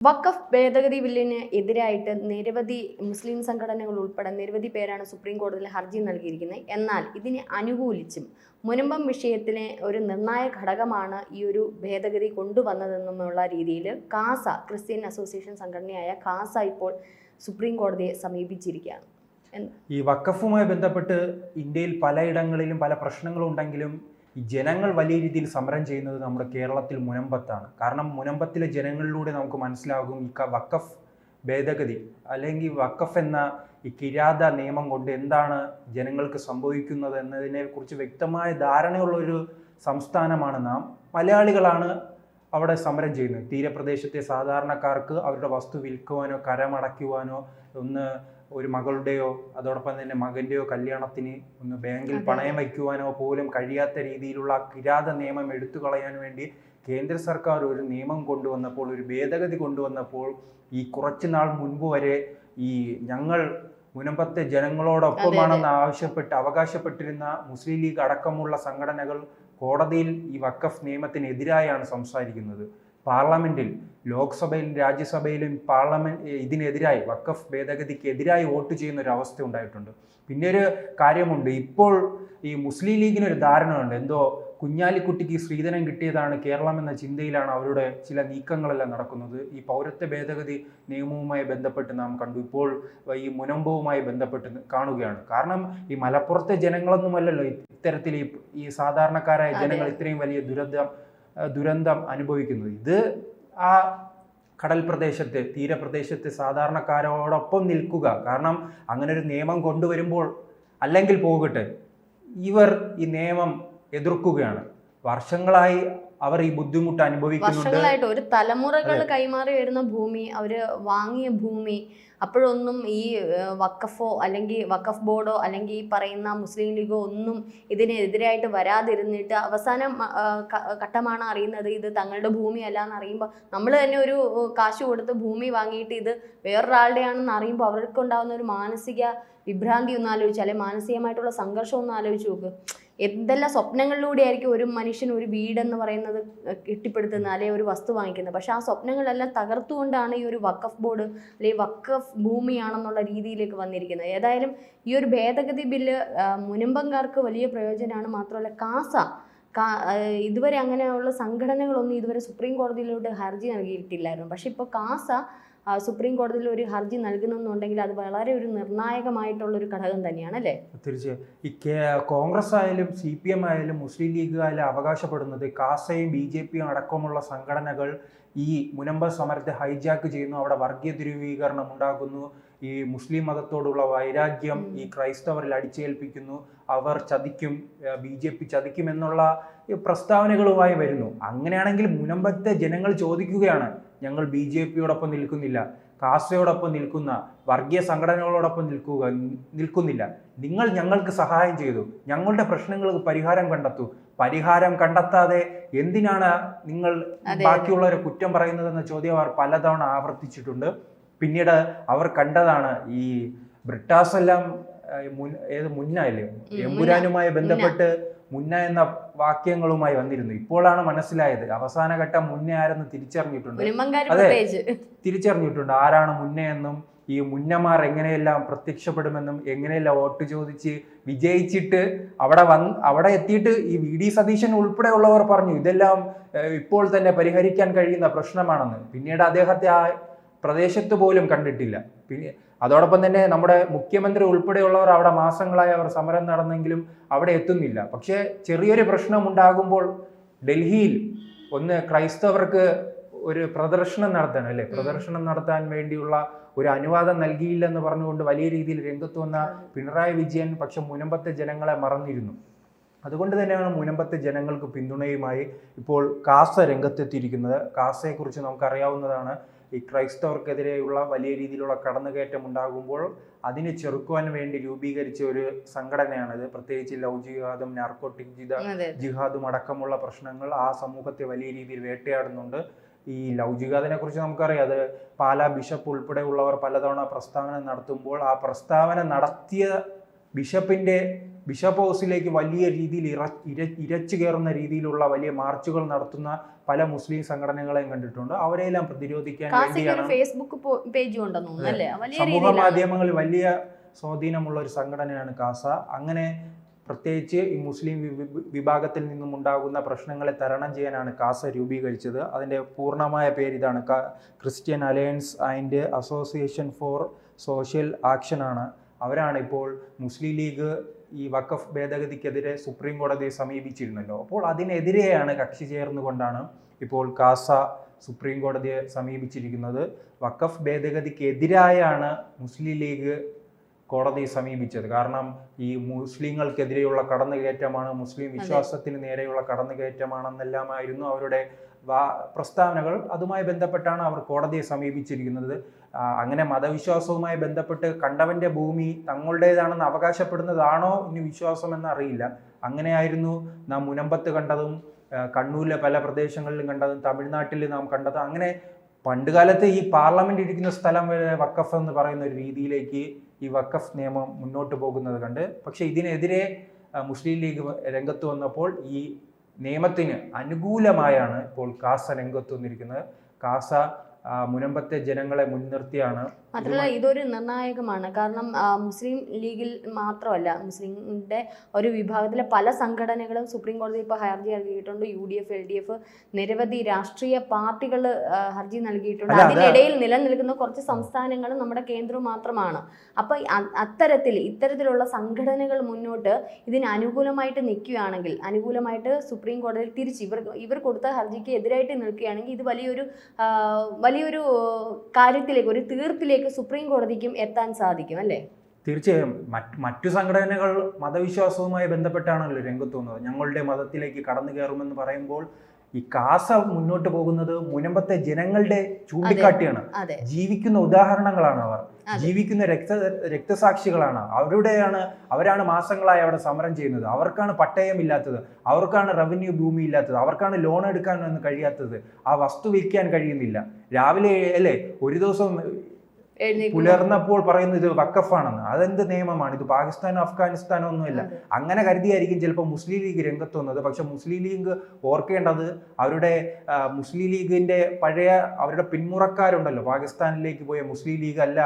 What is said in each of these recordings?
വഖഫ് ഭേദഗതി ബില്ലിന് എതിരായിട്ട് നിരവധി മുസ്ലിം സംഘടനകൾ ഉൾപ്പെടെ നിരവധി പേരാണ് സുപ്രീം കോടതിയിൽ ഹർജി നൽകിയിരിക്കുന്നത്. എന്നാൽ ഇതിനെ അനുകൂലിച്ചും മുനമ്പം വിഷയത്തിലെ ഒരു നിർണായക ഘടകമാണ് ഈ ഒരു ഭേദഗതി കൊണ്ടുവന്നതെന്നുള്ള രീതിയിൽ കാസ ക്രിസ്ത്യൻ അസോസിയേഷൻ സംഘടനയായ കാസ ഇപ്പോൾ സുപ്രീം കോടതിയെ സമീപിച്ചിരിക്കുകയാണ്. ഈ വഖഫുമായി ബന്ധപ്പെട്ട് ഇന്ത്യയിൽ പലയിടങ്ങളിലും പല പ്രശ്നങ്ങളും ഉണ്ടെങ്കിലും ഈ ജനങ്ങൾ വലിയ രീതിയിൽ സമരം ചെയ്യുന്നത് നമ്മുടെ കേരളത്തിൽ മുനമ്പത്താണ്. കാരണം മുനമ്പത്തിലെ ജനങ്ങളിലൂടെ നമുക്ക് മനസ്സിലാകും ഈ വക്കഫ് ഭേദഗതി അല്ലെങ്കിൽ വക്കഫ് എന്ന ഈ കിരാത നിയമം കൊണ്ട് എന്താണ് ജനങ്ങൾക്ക് സംഭവിക്കുന്നത് എന്നതിനെ കുറിച്ച് വ്യക്തമായ ധാരണയുള്ള ഒരു സംസ്ഥാനമാണ് നാം. മലയാളികളാണ് അവിടെ സമരം ചെയ്യുന്നത്. തീരപ്രദേശത്തെ സാധാരണക്കാർക്ക് അവരുടെ വസ്തു വിൽക്കുവാനോ കരമടയ്ക്കുവാനോ ഒന്ന് ഒരു മകളുടെയോ അതോടൊപ്പം തന്നെ മകന്റെയോ കല്യാണത്തിന് ഒന്ന് ബാങ്കിൽ. പണയം വയ്ക്കുവാനോ പോലും കഴിയാത്ത രീതിയിലുള്ള കിരാത നിയമം എടുത്തു കളയാൻ വേണ്ടി കേന്ദ്ര സർക്കാർ ഒരു നിയമം കൊണ്ടുവന്നപ്പോൾ ഒരു ഭേദഗതി കൊണ്ടുവന്നപ്പോൾ ഈ കുറച്ചു നാൾ മുൻപ് വരെ ഈ ഞങ്ങൾ മുനമ്പത്തെ ജനങ്ങളോടൊപ്പമാണെന്ന് ആവശ്യപ്പെട്ട് അവകാശപ്പെട്ടിരുന്ന മുസ്ലിം ലീഗ് അടക്കമുള്ള സംഘടനകൾ കോടതിയിൽ ഈ വക്കഫ് നിയമത്തിനെതിരായാണ് സംസാരിക്കുന്നത് പാർലമെന്റിൽ ലോക്സഭയിലും രാജ്യസഭയിലും പാർലമെന്റ് ഇതിനെതിരായി വക്കഫ് ഭേദഗതിക്കെതിരായി വോട്ട് ചെയ്യുന്ന ഒരു അവസ്ഥ ഉണ്ടായിട്ടുണ്ട്. പിന്നെ ഒരു കാര്യമുണ്ട് ഇപ്പോൾ ഈ മുസ്ലിം ലീഗിന് ഒരു ധാരണയുണ്ട്. എന്തോ കുഞ്ഞാലിക്കുട്ടിക്ക് സ്ത്രീധനം കിട്ടിയതാണ് കേരളം എന്ന ചിന്തയിലാണ് അവരുടെ ചില നീക്കങ്ങളെല്ലാം നടക്കുന്നത്. ഈ പൗരത്വ ഭേദഗതി നിയമവുമായി ബന്ധപ്പെട്ട് നാം കണ്ടു. ഇപ്പോൾ ഈ മുനമ്പവുമായി ബന്ധപ്പെട്ട് കാണുകയാണ്. കാരണം ഈ മലപ്പുറത്തെ ജനങ്ങളൊന്നുമല്ലല്ലോ ഇത്തരത്തിൽ ഈ സാധാരണക്കാരായ ജനങ്ങൾ ഇത്രയും വലിയ ദുരന്തം ദുരന്തം അനുഭവിക്കുന്നു. ഇത് ആ കടൽ പ്രദേശത്ത് തീരപ്രദേശത്ത് സാധാരണക്കാരോടൊപ്പം നിൽക്കുക. കാരണം അങ്ങനെ ഒരു നിയമം കൊണ്ടുവരുമ്പോൾ അല്ലെങ്കിൽ പോകട്ടെ ഇവർ ഈ നിയമം എതിർക്കുകയാണ്. വർഷങ്ങളായി അവർ ഈ ബുദ്ധിമുട്ട് അനുഭവിക്കുന്നുണ്ട്. വർഷങ്ങളായിട്ട് ഒരു തലമുറകൾ കൈമാറി വരുന്ന ഭൂമി അവർ വാങ്ങിയ ഭൂമി അപ്പോഴൊന്നും ഈ വക്കഫോ അല്ലെങ്കിൽ വക്കഫ് ബോർഡോ അല്ലെങ്കിൽ ഈ പറയുന്ന മുസ്ലിം ലീഗോ ഒന്നും ഇതിനെതിരായിട്ട് വരാതിരുന്നിട്ട് അവസാനം ഘട്ടമാണ് അറിയുന്നത് ഇത് തങ്ങളുടെ ഭൂമിയല്ല എന്ന് അറിയുമ്പോൾ നമ്മൾ തന്നെ ഒരു കാശ് കൊടുത്ത് ഭൂമി വാങ്ങിയിട്ട് ഇത് വേറൊരാളുടെയാണെന്ന് അറിയുമ്പോൾ അവർക്കുണ്ടാകുന്ന ഒരു മാനസിക വിഭ്രാന്തി ഒന്ന് ആലോചിച്ച് അല്ലെങ്കിൽ മാനസികമായിട്ടുള്ള സംഘർഷം ഒന്ന് ആലോചിച്ച് നോക്ക്. എന്തെല്ലാം സ്വപ്നങ്ങളിലൂടെ ആയിരിക്കും ഒരു മനുഷ്യൻ ഒരു വീടെന്ന് പറയുന്നത് കെട്ടിപ്പടുത്തുന്ന അല്ലെങ്കിൽ ഒരു വസ്തു വാങ്ങിക്കുന്നത്. പക്ഷെ ആ സ്വപ്നങ്ങളെല്ലാം തകർത്തുകൊണ്ടാണ് ഈ ഒരു വക്കഫ് ബോർഡ് അല്ലെങ്കിൽ വക്കഫ് ഭൂമിയാണെന്നുള്ള രീതിയിലേക്ക് വന്നിരിക്കുന്നത്. ഏതായാലും ഈ ഒരു ഭേദഗതി ബില്ല് മുനമ്പങ്കാർക്ക് വലിയ പ്രയോജനമാണ് മാത്രമല്ല കാസ ഇതുവരെ അങ്ങനെയുള്ള സംഘടനകളൊന്നും ഇതുവരെ സുപ്രീം കോടതിയിലോട്ട് ഹർജി നൽകിയിട്ടില്ലായിരുന്നു. പക്ഷേ ഇപ്പോൾ കാസ സുപ്രീം കോടതിയിൽ ഒരു ഹർജി നൽകുന്നെന്നുണ്ടെങ്കിൽ അത് വളരെ ഒരു നിർണായകമായിട്ടുള്ള ഒരു ഘടകം തന്നെയാണ് അല്ലേ? തീർച്ചയായും. ഈ കോൺഗ്രസ് ആയാലും സി പി എം ആയാലും മുസ്ലിം ലീഗ് ആയാലും അവകാശപ്പെടുന്നത് കാസയും ബി ജെ പിയും അടക്കമുള്ള സംഘടനകൾ ഈ മുനമ്പ സമരത്തെ ഹൈജാക്ക് ചെയ്യുന്നു. അവിടെ വർഗീയ ധ്രുവീകരണം ഉണ്ടാകുന്നു. ഈ മുസ്ലിം മതത്തോടുള്ള വൈരാഗ്യം ഈ ക്രൈസ്തവരിൽ അടിച്ചേൽപ്പിക്കുന്നു. അവർ ചതിക്കും ബി ജെ പി ചതിക്കും എന്നുള്ള പ്രസ്താവനകളുമായി വരുന്നു. അങ്ങനെയാണെങ്കിൽ മുനമ്പത്തെ ജനങ്ങൾ ചോദിക്കുകയാണ് ഞങ്ങൾ ബി ജെ പിയോടൊപ്പം നിൽക്കുന്നില്ല. കാസയോടൊപ്പം നിൽക്കുന്ന വർഗീയ സംഘടനകളോടൊപ്പം നിൽക്കുക നിൽക്കുന്നില്ല. നിങ്ങൾ ഞങ്ങൾക്ക് സഹായം ചെയ്തു. ഞങ്ങളുടെ പ്രശ്നങ്ങൾക്ക് പരിഹാരം കണ്ടെത്തൂ. പരിഹാരം കണ്ടെത്താതെ എന്തിനാണ് നിങ്ങൾ ബാക്കിയുള്ളവരെ കുറ്റം പറയുന്നതെന്ന ചോദ്യം അവർ പലതവണ ആവർത്തിച്ചിട്ടുണ്ട്. പിന്നീട് അവർ കണ്ടതാണ് ഈ ബ്രിട്ടാസ് എല്ലാം ഏഹ്, മുൻ- ഏത് മുന്നല്ലേ മുന്ന. എമ്പുരാനുമായി ബന്ധപ്പെട്ട് മുന്ന എന്ന വാക്യങ്ങളുമായി വന്നിരുന്നു. ഇപ്പോഴാണ് മനസ്സിലായത്. അവസാന ഘട്ടം മുന്ന ആരെന്ന് തിരിച്ചറിഞ്ഞിട്ടുണ്ട്. അതെ. തിരിച്ചറിഞ്ഞിട്ടുണ്ട്. ആരാണ് മുന്ന എന്നും ഈ മുന്നമാർ എങ്ങനെയെല്ലാം പ്രത്യക്ഷപ്പെടുമെന്നും എങ്ങനെയെല്ലാം വോട്ട് ചോദിച്ച് വിജയിച്ചിട്ട് അവിടെ വന്ന് അവിടെ എത്തിയിട്ട് ഈ വി ഡി സതീശൻ ഉൾപ്പെടെയുള്ളവർ പറഞ്ഞു ഇതെല്ലാം ഇപ്പോൾ തന്നെ പരിഹരിക്കാൻ കഴിയുന്ന പ്രശ്നമാണെന്ന്. പിന്നീട് അദ്ദേഹത്തെ ആ പ്രദേശത്ത് പോലും കണ്ടിട്ടില്ല. പിന്നെ അതോടൊപ്പം തന്നെ നമ്മുടെ മുഖ്യമന്ത്രി ഉൾപ്പെടെയുള്ളവർ അവിടെ മാസങ്ങളായി അവർ സമരം നടന്നെങ്കിലും അവിടെ എത്തുന്നില്ല. പക്ഷേ ചെറിയൊരു പ്രശ്നം ഉണ്ടാകുമ്പോൾ ഡൽഹിയിൽ ഒന്ന് ക്രൈസ്തവർക്ക് ഒരു പ്രദർശനം നടത്തണം അല്ലേ? പ്രദർശനം നടത്താൻ വേണ്ടിയുള്ള ഒരു അനുവാദം നൽകിയില്ലെന്ന് പറഞ്ഞുകൊണ്ട് വലിയ രീതിയിൽ രംഗത്ത് വന്ന പിണറായി വിജയൻ പക്ഷെ മുനമ്പത്തെ ജനങ്ങളെ മറന്നിരുന്നു. അതുകൊണ്ട് തന്നെയാണ് മുനമ്പത്തെ ജനങ്ങൾക്ക് പിന്തുണയുമായി ഇപ്പോൾ കാസ രംഗത്തെത്തിയിരിക്കുന്നത്. കാസയെക്കുറിച്ച് നമുക്കറിയാവുന്നതാണ് ഈ ക്രൈസ്തവർക്കെതിരെയുള്ള വലിയ രീതിയിലുള്ള കടന്നുകയറ്റം ഉണ്ടാകുമ്പോൾ അതിനെ ചെറുക്കുവാൻ വേണ്ടി രൂപീകരിച്ച ഒരു സംഘടനയാണിത്. പ്രത്യേകിച്ച് ലവ് ജിഹാദും നാർക്കോട്ടിക് ജിത ജിഹാദും അടക്കമുള്ള പ്രശ്നങ്ങൾ ആ സമൂഹത്തെ വലിയ രീതിയിൽ വേട്ടയാടുന്നുണ്ട്. ഈ ലവ് ജിഹാദിനെ കുറിച്ച് നമുക്കറിയാം. അത് പാലാ ബിഷപ്പ് ഉൾപ്പെടെയുള്ളവർ പലതവണ പ്രസ്താവന നടത്തുമ്പോൾ ആ പ്രസ്താവന നടത്തിയ ബിഷപ്പിന്റെ ബിഷപ്പ് ഹൗസിലേക്ക് വലിയ രീതിയിൽ ഇറ ഇര ഇരച്ചു കയറുന്ന രീതിയിലുള്ള വലിയ മാർച്ചുകൾ നടത്തുന്ന പല മുസ്ലിം സംഘടനകളെയും കണ്ടിട്ടുണ്ട്. അവരെല്ലാം പ്രതിരോധിക്കാൻ വേണ്ടിയാണ് ഫേസ്ബുക്ക് പേജ് സമൂഹ മാധ്യമങ്ങളിൽ വലിയ സ്വാധീനമുള്ള ഒരു സംഘടനയാണ് കാസ. അങ്ങനെ പ്രത്യേകിച്ച് ഈ മുസ്ലിം വിഭാഗത്തിൽ നിന്നും ഉണ്ടാകുന്ന പ്രശ്നങ്ങളെ തരണം ചെയ്യാനാണ് കാസ രൂപീകരിച്ചത്. അതിന്റെ പൂർണമായ പേര് ഇതാണ് Christian Alliance and Association for Social Action ആണ്. അവരാണ് ഇപ്പോൾ മുസ്ലിം ലീഗ് ഈ വഖഫ് ഭേദഗതിക്കെതിരെ സുപ്രീം കോടതിയെ സമീപിച്ചിരുന്നല്ലോ. അപ്പോൾ അതിനെതിരെയാണ് കക്ഷി ചേർന്നുകൊണ്ടാണ് ഇപ്പോൾ കാസ സുപ്രീം കോടതിയെ സമീപിച്ചിരിക്കുന്നത്. വഖഫ് ഭേദഗതിക്കെതിരായാണ് മുസ്ലിം ലീഗ് കോടതിയെ സമീപിച്ചത്. കാരണം ഈ മുസ്ലിങ്ങൾക്കെതിരെയുള്ള കടന്നുകയറ്റമാണ് മുസ്ലിം വിശ്വാസത്തിന് നേരെയുള്ള കടന്നുകയറ്റമാണെന്നെല്ലാമായിരുന്നു അവരുടെ പ്രസ്താവനകൾ. അതുമായി ബന്ധപ്പെട്ടാണ് അവർ കോടതിയെ സമീപിച്ചിരിക്കുന്നത്. അങ്ങനെ മതവിശ്വാസവുമായി ബന്ധപ്പെട്ട് കണ്ടവന്റെ ഭൂമി തങ്ങളുടേതാണെന്ന് അവകാശപ്പെടുന്നതാണോ ഇനി വിശ്വാസം എന്നറിയില്ല അങ്ങനെയായിരുന്നു നാം മുനമ്പത്ത് കണ്ടതും കണ്ണൂരിലെ പല പ്രദേശങ്ങളിലും കണ്ടതും തമിഴ്നാട്ടിൽ നാം കണ്ടതും. അങ്ങനെ പണ്ടുകാലത്ത് ഈ പാർലമെന്റ് ഇരിക്കുന്ന സ്ഥലം വരെ വക്കഫ് എന്ന് പറയുന്ന ഒരു രീതിയിലേക്ക് ഈ വക്കഫ് നിയമം മുന്നോട്ട് പോകുന്നത് കണ്ട്. പക്ഷെ ഇതിനെതിരെ മുസ്ലിം ലീഗ് രംഗത്ത് വന്നപ്പോൾ ഈ നിയമത്തിന് അനുകൂലമായാണ് ഇപ്പോൾ കാസ രംഗത്ത് വന്നിരിക്കുന്നത്. കാസ മുനമ്പത്തെ ജനങ്ങളെ മുൻനിർത്തിയാണ് മാത്രമല്ല ഇതൊരു നിർണായകമാണ്. കാരണം മുസ്ലിം ലീഗിൽ മാത്രമല്ല മുസ്ലിമിന്റെ ഒരു വിഭാഗത്തിലെ പല സംഘടനകളും സുപ്രീം കോടതി ഇപ്പോൾ ഹർജി നൽകിയിട്ടുണ്ട് U D F L D F നിരവധി രാഷ്ട്രീയ പാർട്ടികൾ ഹർജി നൽകിയിട്ടുണ്ട്. അതിനിടയിൽ നിലനിൽക്കുന്ന കുറച്ച് സംസ്ഥാനങ്ങളും നമ്മുടെ കേന്ദ്രവും മാത്രമാണ്. അപ്പൊ അത്തരത്തിൽ ഇത്തരത്തിലുള്ള സംഘടനകൾ മുന്നോട്ട് ഇതിന് അനുകൂലമായിട്ട് നിൽക്കുകയാണെങ്കിൽ അനുകൂലമായിട്ട് സുപ്രീം കോടതിയിൽ തിരിച്ച് ഇവർ ഇവർ കൊടുത്ത ഹർജിക്ക് എതിരായിട്ട് നിൽക്കുകയാണെങ്കിൽ ഇത് വലിയൊരു വലിയൊരു കാര്യത്തിലേക്ക് ഒരു തീർപ്പിലേക്ക് സുപ്രീം കോടതിക്കും എത്താൻ സാധിക്കും അല്ലേ? തീർച്ചയായും. മറ്റ് മറ്റു സംഘടനകൾ മതവിശ്വാസവുമായി ബന്ധപ്പെട്ടാണല്ലോ രംഗത്ത് വന്നത്. ഞങ്ങളുടെ മതത്തിലേക്ക് കടന്നു കയറുമെന്ന് പറയുമ്പോൾ ഈ കാസ മുന്നോട്ട് പോകുന്നത് മുനമ്പത്തെ ജനങ്ങളുടെ ചൂണ്ടിക്കാട്ടിയാണ്. ജീവിക്കുന്ന ഉദാഹരണങ്ങളാണ് അവർ. ജീവിക്കുന്ന രക്ത രക്തസാക്ഷികളാണ്. അവരുടെയാണ് അവരാണ് മാസങ്ങളായി അവിടെ സമരം ചെയ്യുന്നത്. അവർക്കാണ് പട്ടയം ഇല്ലാത്തത് അവർക്കാണ് റവന്യൂ ഭൂമി ഇല്ലാത്തത് അവർക്കാണ് ലോൺ എടുക്കാനൊന്നും കഴിയാത്തത്. ആ വസ്തു വിൽക്കാൻ കഴിയുന്നില്ല. രാവിലെ അല്ലേ? ഒരു ദിവസം. പുലർന്നപ്പോൾ പറയുന്നത് ഇത് വക്കഫാണെന്ന് അതെന്ത് നിയമമാണ്? ഇത് പാകിസ്ഥാനോ അഫ്ഗാനിസ്ഥാനോ ഒന്നുമില്ല. അങ്ങനെ കരുതിയായിരിക്കും ചിലപ്പോൾ മുസ്ലിം ലീഗ് രംഗത്ത് വന്നത്. പക്ഷെ മുസ്ലിം ലീഗ് ഓർക്കേണ്ടത് അവരുടെ മുസ്ലിം ലീഗിന്റെ പഴയ അവരുടെ പിന്മുറക്കാരുണ്ടല്ലോ. പാകിസ്ഥാനിലേക്ക് പോയ മുസ്ലിം ലീഗ് അല്ല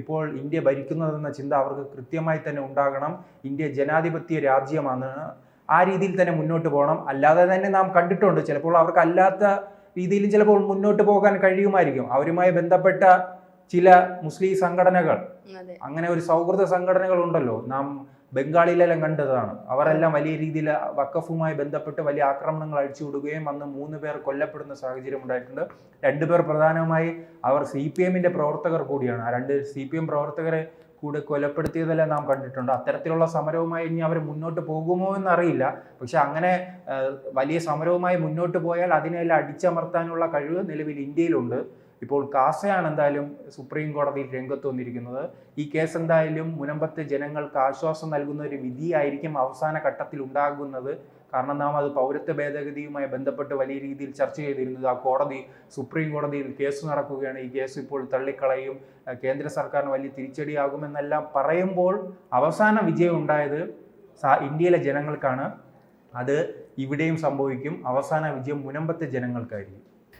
ഇപ്പോൾ ഇന്ത്യ ഭരിക്കുന്നതെന്ന ചിന്ത അവർക്ക് കൃത്യമായി തന്നെ ഉണ്ടാകണം. ഇന്ത്യ ജനാധിപത്യ രാജ്യമാണ്. ആ രീതിയിൽ തന്നെ മുന്നോട്ട് പോകണം. അല്ലാതെ തന്നെ നാം കണ്ടിട്ടുണ്ട് ചിലപ്പോൾ അവർക്ക് അല്ലാത്ത രീതിയിലും ചിലപ്പോൾ മുന്നോട്ട് പോകാൻ കഴിയുമായിരിക്കും. അവരുമായി ബന്ധപ്പെട്ട ചില മുസ്ലിം സംഘടനകൾ അങ്ങനെ ഒരു സൗഹൃദ സംഘടനകൾ ഉണ്ടല്ലോ നാം ബംഗാളിലെല്ലാം കണ്ടതാണ്. അവരെല്ലാം വലിയ രീതിയിൽ വക്കഫുമായി ബന്ധപ്പെട്ട് വലിയ ആക്രമണങ്ങൾ അഴിച്ചുവിടുകയും അന്ന് മൂന്ന് പേർ കൊല്ലപ്പെടുന്ന സാഹചര്യം ഉണ്ടായിട്ടുണ്ട്. രണ്ടുപേർ പ്രധാനമായി അവർ സി പി എമ്മിന്റെ പ്രവർത്തകർ കൂടിയാണ്. ആ രണ്ട് സി പി എം പ്രവർത്തകരെ കൂടെ കൊലപ്പെടുത്തിയതെല്ലാം നാം കണ്ടിട്ടുണ്ട്. അത്തരത്തിലുള്ള സമരവുമായി ഇനി അവർ മുന്നോട്ട് പോകുമോ എന്നറിയില്ല. പക്ഷെ അങ്ങനെ വലിയ സമരവുമായി മുന്നോട്ട് പോയാൽ അതിനെല്ലാം അടിച്ചമർത്താനുള്ള കഴിവ് നിലവിൽ ഇന്ത്യയിലുണ്ട്. ഇപ്പോൾ കാസയാണ് എന്തായാലും സുപ്രീം കോടതിയിൽ രംഗത്ത് വന്നിരിക്കുന്നത്. ഈ കേസ് എന്തായാലും മുനമ്പത്തെ ജനങ്ങൾക്ക് ആശ്വാസം നൽകുന്ന ഒരു വിധിയായിരിക്കും അവസാന ഘട്ടത്തിൽ ഉണ്ടാകുന്നത്. കാരണം നാം അത് പൗരത്വ ഭേദഗതിയുമായി ബന്ധപ്പെട്ട് വലിയ രീതിയിൽ ചർച്ച ചെയ്തിരുന്നത് ആ കോടതി സുപ്രീം കോടതിയിൽ കേസ് നടക്കുകയാണ്. ഈ കേസ് ഇപ്പോൾ തള്ളിക്കളയും. കേന്ദ്ര സർക്കാരിന് വലിയ തിരിച്ചടിയാകുമെന്നെല്ലാം പറയുമ്പോൾ അവസാന വിജയം ഉണ്ടായത് ഇന്ത്യയിലെ ജനങ്ങൾക്കാണ്. അത് ഇവിടെയും സംഭവിക്കും. അവസാന വിജയം മുനമ്പത്തെ ജനങ്ങൾക്കായിരിക്കും.